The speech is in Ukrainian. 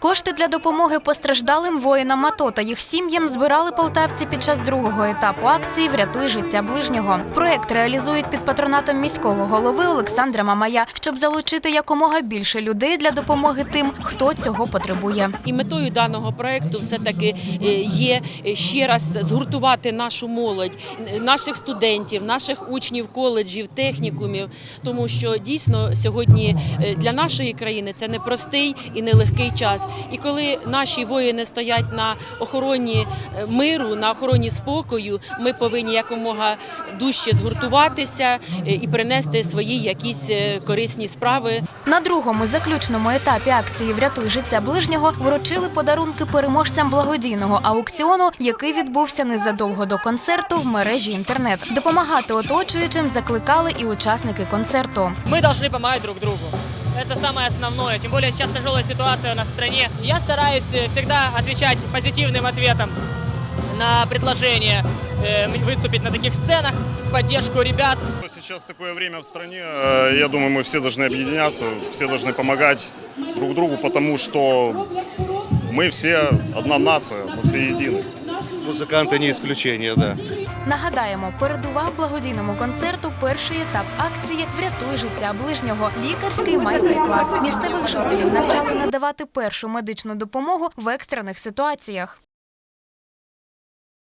Кошти для допомоги постраждалим воїнам АТО та їх сім'ям збирали полтавці під час другого етапу акції Врятуй життя ближнього. Проект реалізують під патронатом міського голови Олександра Мамая, щоб залучити якомога більше людей для допомоги тим, хто цього потребує. І метою даного проекту все-таки е, є е, ще раз згуртувати нашу молодь, наших студентів, наших учнів коледжів, технікумів, тому що дійсно сьогодні е, для нашої країни це непростий і нелегкий час. І коли наші воїни стоять на охороні е, миру, на охороні спокою, ми повинні якомога дужче згуртуватися е, і принести свої якісь е, корисні справи На другому заключному етапі акції Врятуй життя ближнього вручили подарунки переможцям благодійного аукціону, який відбувся незадовго до концерту в мережі інтернет. Допомагати оточуючим закликали і учасники концерту. Мы должны помогать друг другу. Это самое основное. Тем более сейчас тяжелая ситуация у нас в стране. Я стараюсь э, всегда отвечать позитивным ответом на предложение э, выступить на таких сценах, поддержку ребят. Сейчас такое время в стране, э, я думаю, мы все должны объединяться, все должны помогать друг другу, потому что мы все одна нация, мы все едины. Музыканты не исключение, да. Нагадаємо, передував благодійному концерту перший етап акції Врятуй життя ближнього лікарський майстер-клас. Місцевих жителів навчали надавати першу медичну допомогу в екстрених ситуаціях.